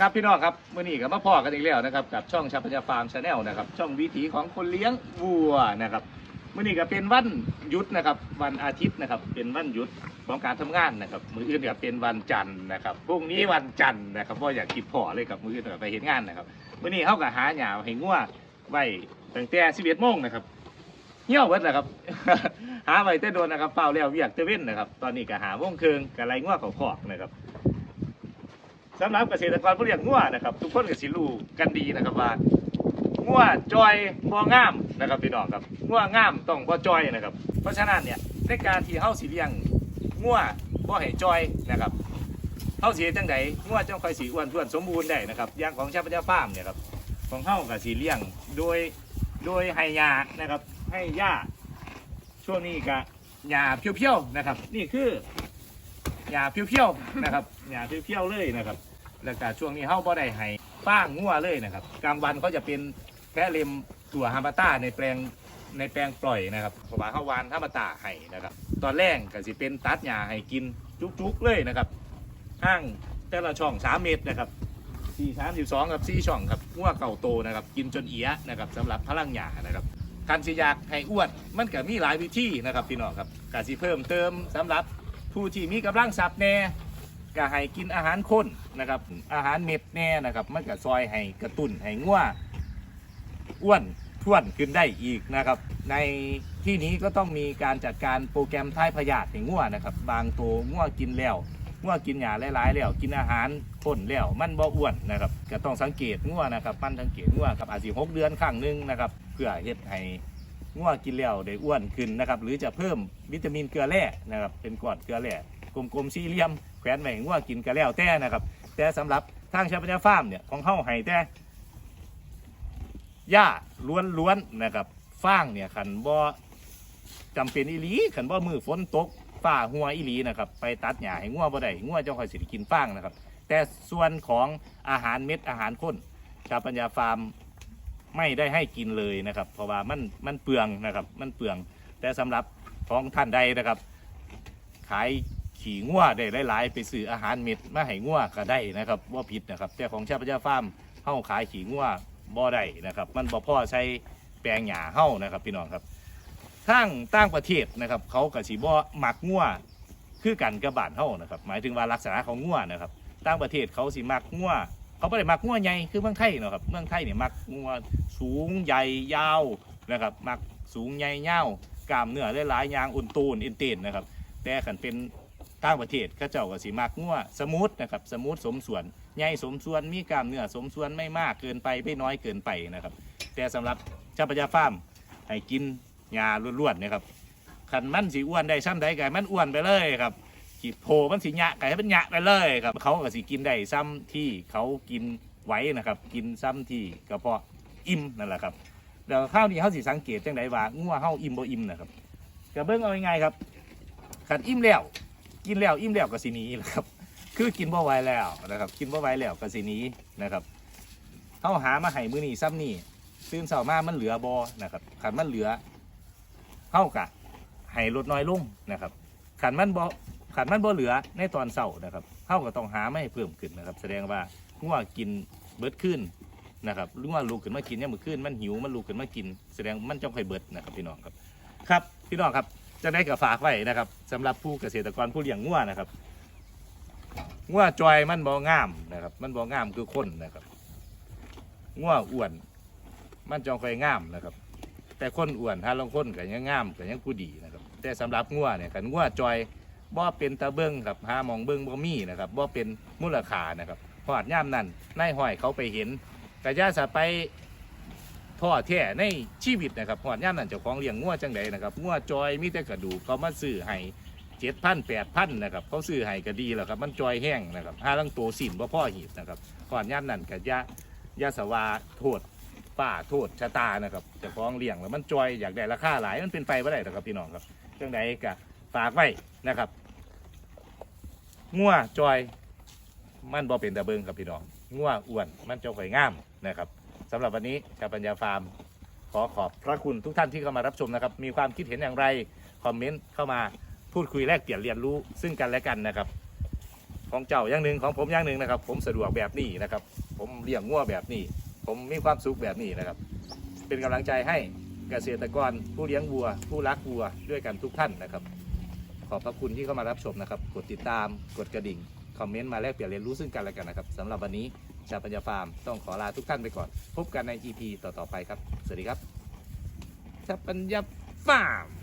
ครับพี่น้องครับมื่อนี้ก็มาพอกันอีกแล้วนะครับกับช่องชาปัญญาฟาร์มชาแนลนะครับช่องวิถีของคนเลี้ยงวัวนะครับมื่อนี้ก็เป็นวันหยุดนะครับวันอาทิตย์นะครับเป็นวันหยุดของการทำงานนะครับมืออื่นก็เป็นวันจันทร์นะครับพรุ่งนี้วันจันทร์นะครับเพราะอยากกินพอเลยกับมืออื่นก็ไปเห็นงานนะครับมื่อนี้เขาก็หาหยาให้งัวไว้ตั้งแต่11โมงนะครับเหี่ยวเบิดแหละครับ หาไว้แต่โดนนะครับเปล่าแล้วเวียกเตเว้นนะครับ ตอนนี้ก็หาโมงครึ่งก็ไล่งัวเขาคอกนะครับ สำหรับเกษตรกรผู้เลี้ยงงัวนะครับ ทุกคนก็สิรู้กันดีนะครับว่างัวจอยบ่งามนะครับพี่น้องครับงัวงามต้องบ่จอยนะครับ เพราะฉะนั้นเนี่ยในการที่เฮาสิเลี้ยงงัวบ่ให้จอยนะครับเฮาสิเฮ็ดจังไดงัวจังค่อยสิอ้วนท้วนสมบูรณ์ได้นะครับอย่างของชาปัญญาฟาร์มเนี่ยครับของเฮาก็สิเลี้ยงโดยโดยให้ยานะครับให้หญ้าช่วงนี้ก็หญ้าเพียวๆนะครับ นี่คือหญ้าเพียวๆนะครับหญ้าเพียวๆเลยนะครับ แล้วก็ช่วงนี้เฮาบ่ได้ให้ป้างงัวเลยนะครับ กลางวันเขาจะเป็นแพะเลมตัวฮามาต้าในแปลงในแปลงปล่อยนะครับเพราะว่าเฮาวานฮามาต้าให้นะครับ ตอนแรกก็สิเป็นตัดหญ้าให้กินจุกๆเลยนะครับห้างแต่ละช่อง 3 เมตรนะครับ4 3 2กับ4ช่องครับงัวเก่าโตนะครับ กินจนเอียะนะครับสำหรับพลังหญ้านะครับการสิอยากให้อ้วนมันก็มีหลายวิธีนะครับพี่น้องครับก็สิเพิ่มเติมสำหรับผู้ที่มีกำลังทรัพย์แน่ ก็ให้กินอาหารข้นนะครับ อาหารเม็ดแน่นะครับ มันก็ซอยให้กระตุ้นให้ง่วอ้วนท้วนขึ้นได้อีกนะครับ ในที่นี้ก็ต้องมีการจัดการโปรแกรมท้ายพยาธิให้ง่วนะครับ บางตัวง่วกินแล้วง่วกินหยาหลายๆแล้วกินอาหารข้นแล้วมันบ่อ้วนนะครับก็ต้องสังเกตง่วนะครับมันสังเกตง่วครับอาจสิหกเดือนครั้งหนึงนะครับ เพื่อเฮ็ดให้ง่วกินแล้วได้อ้วนขึ้นนะครับ หรือจะเพิ่มวิตามินเกลือแร่นะครับ เป็นก้อนเกลือแร่กลมๆสี่เหลี่ยม แขวนไว้ให้งัวกินก็แล้วแต่นะครับ แต่สำหรับทางชาวปัญญาฟาร์มเนี่ยของเฮาให้แต่หญ้าล้วนๆนะครับฟางเนี่ยขันบ่จำเป็นอีหลีขันบ่มือฝนตกฟ้าหัวอีหลีนะครับไปตัดหญ้าให้งัวบ่ได้งัวเจ้าคอยสิกินฟางนะครับ แต่ส่วนของอาหารเม็ดอาหารข้นชาวปัญญาฟาร์มไม่ได้ให้กินเลยนะครับ เพราะว่ามันมันเปลืองนะครับ มันเปลือง แต่สำหรับของท่านใดนะครับ ขาย ขี่งัวได้หลายๆ ไปซื้ออาหารเม็ดมาให้งัวก็ได้นะครับว่าผิดนะครับแต่ของชาพญาฟาร์มเฮาขายขี่งัวบ่ได้นะครับ มันบ่พ่อใช้แปลงหญ้าเฮานะครับพี่น้องครับทางต่างประเทศนะครับเขาก็สิบ่หมักงัวคือกันกับบานเฮานะครับหมายถึงว่าลักษณะของงัวนะครับต่างประเทศเขาสิมักงัวเขาบ่ได้มักงัวใหญ่คือเมืองไทยเนาะครับเมืองไทยเนี่ยมักงัวสูงใหญ่ยาวนะครับมักสูงใหญ่ยาวกล้ามเนื้อหลายๆอย่างอุ่นตูนอินเตนนะครับแต่ขันเป็น ต่างประเทศเขาเจ้าก็สิมักงัวสมูทนะครับสมูทสมส่วนใหญ่สมส่วนมีกล้ามเนื้อสมส่วนไม่มากเกินไปไม่น้อยเกินไปนะครับ แต่สำหรับเจ้าปัญญาฟาร์มให้กินหญ้าล้วนๆนะครับขันมันสีอ้วนได้ซ้ำใดไก่มันอ้วนไปเลยครับขีดโผมันสีหยะไก่มันหยะไปเลยครับเขาก็สิกินได้ซ้ำที่เขากินไว้นะครับ กินซ้ำที่กระเพาะอิ่มนั่นแหละครับแล้วข้าวนี้เขาสิสังเกตจังไดว่างัวเฮาอิ่มบ่อิ่มนะครับกระเบื้องเอาง่ายๆครับขันอิ่มแล้ว กินแล้วอิ่มแล้วก็สินีแหละครับ คือกินบ่ไหวแล้วนะครับ กินบ่ไหวแล้วก็สินี้นะครับเขาหามาให้มือนี้ซ้ำนี่ตื่นเช้ามามันเหลือบ่นะครับขันมันเหลือเฮากะให้ลดน้อยลงนะครับขันมันบ่ขันมันบ่เหลือในตอนเช้านะครับเฮาก็ต้องหาไม่ให้เพิ่มขึ้นนะครับ แสดงว่างัวกินเบิดขึ้นนะครับหรือว่าลูกขึ้นมากินเนี่ยมมื้อคืนมันหิวมันลูกขึ้นมากิน แสดงมันจ้องค่อยเบิดนะครับพี่น้องครับ ครับพี่น้องครับ จะได้กับฝากไว้นะครับสำหรับผู้เกษตรกรผู้เลี้ยงงัวนะครับงัวจอยมันบ่งามนะครับ มันบ่งามคือคนนะครับงัวอ้วน มันจองไฟงามนะครับ แต่คนอ้วนถ้าลองคนก็ยังงามก็ยังผู้ดีนะครับ แต่สำหรับงัวเนี่ยกันงัวจอยบ่เป็นตาเบิ้งครับหามองเบิ้งบ่มีนะครับบ่เป็นมูลค่านะครับพอดย่ามนั้นนายห้อยเขาไปเห็นกระยาสะไป พ่อแท้ในชีวิตนะครับหอดย่ามนั่นเจ้าของเลี้ยงงัวจังใดนะครับงัวจอยมีแต่กระดูกเขามาซื้อให้เจ็ดพันแปดพันนะครับเขาซื้อให้ก็ดีแล้วครับมันจอยแห้งนะครับห้าลังโตสินบ่าพ่อหีบนะครับหอดย่ามนั่นกับยายาสวาโทษป้าโทษชะตานะครับเจ้าของเลี้ยงแล้วมันจอยอยากได้ราคาหลายมันเป็นไปไม่ได้หรอกครับพี่น้องครับจังใดก็ฝากไว้นะครับงัวจอยมันบ่เป็นตะเบิงครับพี่น้องงัวอ้วนมันเจ้าข่อยงามนะครับ สำหรับวันนี้ชาวปัญญาฟาร์ม ขอขอบพระคุณทุกท่านที่เข้ามารับชมนะครับ มีความคิดเห็นอย่างไร คอมเมนต์เข้ามาพูดคุยแลกเปลี่ยนเรียนรู้ซึ่งกันและกันนะครับ ของเจ้าอย่างหนึ่งของผมอย่างหนึ่งนะครับ ผมสะดวกแบบนี้นะครับ ผมเลี้ยงงัวแบบนี้ ผมมีความสุขแบบนี้นะครับ เป็นกำลังใจให้เกษตรกรผู้เลี้ยงวัว ผู้รักวัวด้วยกันทุกท่านนะครับ ขอบพระคุณที่เข้ามารับชมนะครับ กดติดตามกดกระดิ่งคอมเมนต์มาแลกเปลี่ยนเรียนรู้ซึ่งกันและกันนะครับสำหรับวันนี้ ชาวปัญญาฟาร์มต้องขอลาทุกท่านไปก่อน พบกันใน EP ต่อๆไปครับ สวัสดีครับชาวปัญญาฟาร์ม